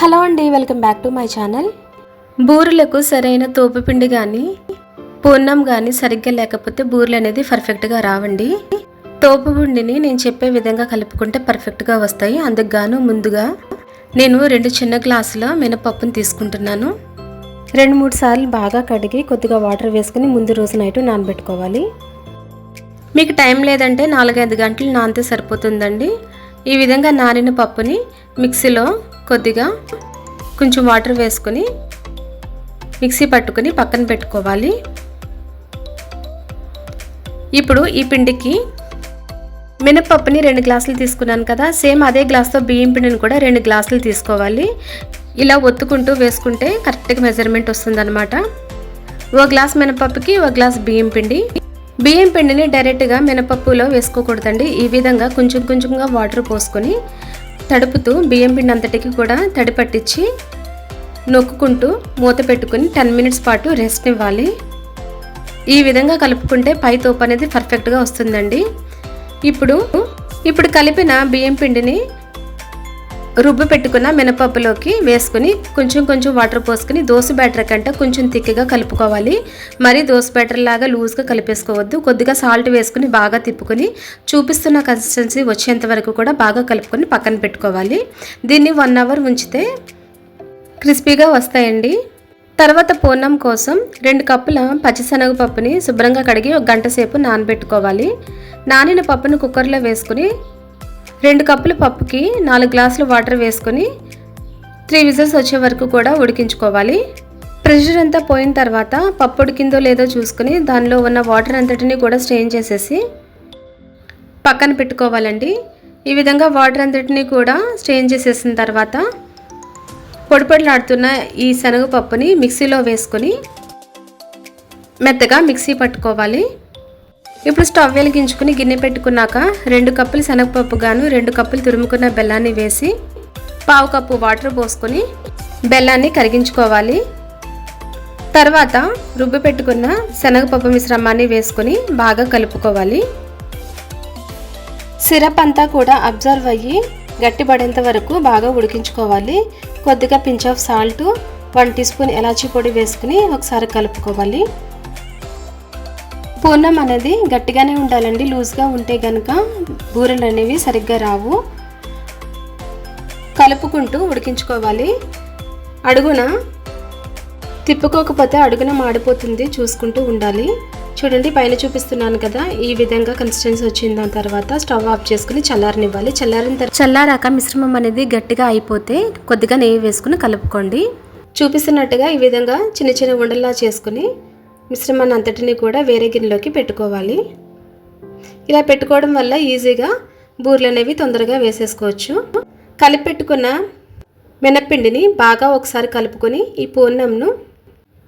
Hello అండి welcome back to my channel. బూరెలకు సరైన తోపుపిండి కానీ పూర్ణం కానీ సరిగ్గా లేకపోతే బూరెలు అనేది పర్ఫెక్ట్గా రావండి తోపుపిండిని నేను చెప్పే విధంగా కలుపుకుంటే పర్ఫెక్ట్గా వస్తాయి. అందుకు గాను ముందుగా నేను రెండు చిన్న గ్లాసుల మినపప్పును తీసుకుంటున్నాను. రెండు మూడు సార్లు బాగా కడిగి కొద్దిగా వాటర్ వేసుకుని ముందు రోజు నైట్ నానబెట్టుకోవాలి. మీకు టైం లేదంటే నాలుగైదు గంటలు నానితే సరిపోతుందండి. ఈ విధంగా నానిన పప్పుని మిక్సీలో కొద్దిగా కొంచెం వాటర్ వేసుకొని మిక్సీ పట్టుకొని పక్కన పెట్టుకోవాలి. ఇప్పుడు ఈ పిండికి మినపప్పుని రెండు గ్లాసులు తీసుకున్నాను కదా సేమ్ అదే గ్లాస్తో బియ్యం పిండిని కూడా రెండు గ్లాసులు తీసుకోవాలి. ఇలా ఒత్తుకుంటూ వేసుకుంటే కరెక్ట్గా మెజర్మెంట్ వస్తుందన్నమాట. ఓ గ్లాస్ మినపప్పుకి ఓ గ్లాస్ బియ్యం పిండి. బియ్యం పిండిని డైరెక్ట్గా మినపప్పులో వేసుకోకూడదండి. ఈ విధంగా కొంచెం కొంచెంగా వాటర్ పోసుకొని తడుపుతూ బియ్యం పిండి అంతటికి కూడా తడి పట్టించి నొక్కుకుంటూ మూత పెట్టుకుని టెన్ మినిట్స్ పాటు రెస్ట్ ఇవ్వాలి. ఈ విధంగా కలుపుకుంటే పై తోపు అనేది పర్ఫెక్ట్గా వస్తుందండి. ఇప్పుడు ఇప్పుడు కలిపిన బియ్యం పిండిని రుబ్బు పెట్టుకున్న మినపప్పులోకి వేసుకుని కొంచెం కొంచెం వాటర్ పోసుకుని దోశ బ్యాటర్ కంటే కొంచెం తిక్కగా కలుపుకోవాలి. మరి దోశ బ్యాటర్ లాగా లూజ్గా కలిపేసుకోవద్దు. కొద్దిగా సాల్ట్ వేసుకుని బాగా తిప్పుకొని చూపిస్తున్న కన్సిస్టెన్సీ వచ్చేంత వరకు కూడా బాగా కలుపుకొని పక్కన పెట్టుకోవాలి. దీన్ని వన్ అవర్ ఉంచితే క్రిస్పీగా వస్తాయండి. తర్వాత పూర్ణం కోసం రెండు కప్పుల పచ్చిశనగపప్పుని శుభ్రంగా కడిగి ఒక గంట సేపు నానబెట్టుకోవాలి. నానిన పప్పును కుక్కర్లో వేసుకుని రెండు కప్పుల పప్పుకి నాలుగు గ్లాసులు వాటర్ వేసుకొని త్రీ విజిల్స్ వచ్చే వరకు కూడా ఉడికించుకోవాలి. ప్రెషర్ అంతా పోయిన తర్వాత పప్పు ఉడికిందో లేదో చూసుకుని దానిలో ఉన్న వాటర్ అంతటిని కూడా స్ట్రెయిన్ చేసేసి పక్కన పెట్టుకోవాలండి. ఈ విధంగా వాటర్ అంతటిని కూడా స్ట్రెయిన్ చేసేసిన తర్వాత పొడిపొడిలాడుతున్న ఈ శనగపప్పుని మిక్సీలో వేసుకొని మెత్తగా మిక్సీ పట్టుకోవాలి. ఇప్పుడు స్టవ్ వెలిగించుకుని గిన్నె పెట్టుకున్నాక రెండు కప్పులు శనగపప్పు గాను రెండు కప్పులు తురుముకున్న బెల్లాన్ని వేసి పావు కప్పు వాటర్ పోసుకొని బెల్లాన్ని కరిగించుకోవాలి. తర్వాత రుబ్బి పెట్టుకున్న శనగపప్పు మిశ్రమాన్ని వేసుకొని బాగా కలుపుకోవాలి. సిరప్ అంతా కూడా అబ్జర్వ్ అయ్యి గట్టిపడేంత వరకు బాగా ఉడికించుకోవాలి. కొద్దిగా pinch of salt one teaspoon elaichi పొడి వేసుకుని ఒకసారి కలుపుకోవాలి. పూర్ణం అనేది గట్టిగానే ఉండాలండి. లూజ్గా ఉంటే కనుక బూరెలు అనేవి సరిగ్గా రావు. కలుపుకుంటూ ఉడికించుకోవాలి. అడుగున తిప్పుకోకపోతే అడుగున మాడిపోతుంది. చూసుకుంటూ ఉండాలి. చూడండి పైన చూపిస్తున్నాను కదా ఈ విధంగా కన్సిస్టెన్సీ వచ్చిన దాని తర్వాత స్టవ్ ఆఫ్ చేసుకుని చల్లారనివ్వాలి. చల్లారిన తర్వాత చల్లారాక మిశ్రమం అనేది గట్టిగా అయిపోతే కొద్దిగా నెయ్యి వేసుకుని కలుపుకోండి. చూపిస్తున్నట్టుగా ఈ విధంగా చిన్న చిన్న ఉండల్లా చేసుకుని మిశ్రమాన్ని అంతటిని కూడా వేరే గిన్నెలోకి పెట్టుకోవాలి. ఇలా పెట్టుకోవడం వల్ల ఈజీగా బూరెలు అనేవి తొందరగా వేసేసుకోవచ్చు. కలిపెట్టుకున్న మినప్పిండిని బాగా ఒకసారి కలుపుకొని ఈ పూర్ణంను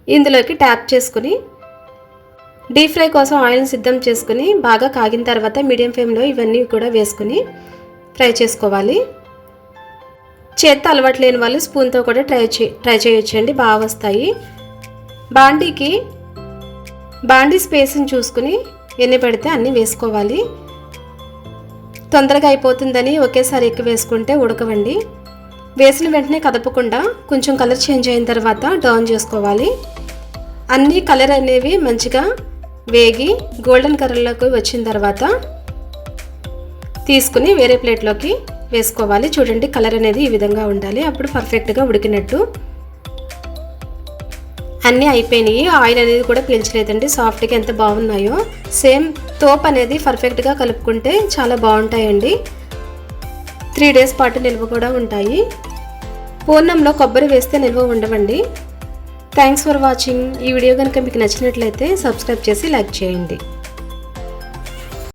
ఇందులోకి ట్యాప్ చేసుకుని డీప్ ఫ్రై కోసం ఆయిల్ని సిద్ధం చేసుకుని బాగా కాగిన తర్వాత మీడియం ఫ్లేమ్లో ఇవన్నీ కూడా వేసుకుని ఫ్రై చేసుకోవాలి. చేత్తో అలవాటు లేని వాళ్ళు స్పూన్తో కూడా ట్రై చే ట్రై చేయొచ్చండి బాగా వస్తాయి. బాండీకి బాండీ స్పేస్ని చూసుకుని ఎన్ని పెడితే అన్నీ వేసుకోవాలి. తొందరగా అయిపోతుందని ఒకేసారి ఎక్కువ వేసుకుంటే ఉడకవండి. వేసిన వెంటనే కదపకుండా కొంచెం కలర్ చేంజ్ అయిన తర్వాత డౌన్ చేసుకోవాలి. అన్ని కలర్ అనేవి మంచిగా వేగి గోల్డెన్ కలర్లోకి వచ్చిన తర్వాత తీసుకుని వేరే ప్లేట్లోకి వేసుకోవాలి. చూడండి కలర్ అనేది ఈ విధంగా ఉండాలి. అప్పుడు పర్ఫెక్ట్గా ఉడికినట్టు. అన్నీ అయిపోయినాయి. ఆయిల్ అనేది కూడా పీల్చలేదండి. సాఫ్ట్గా ఎంత బాగున్నాయో. సేమ్ తోప్ అనేది పర్ఫెక్ట్గా కలుపుకుంటే చాలా బాగుంటాయండి. త్రీ డేస్ పాటు నిల్వ కూడా ఉంటాయి. పూర్ణంలో కొబ్బరి వేస్తే నిల్వ ఉండవండి. థ్యాంక్స్ ఫర్ వాచింగ్ ఈ వీడియో కనుక మీకు నచ్చినట్లయితే సబ్స్క్రైబ్ చేసి లైక్ చేయండి.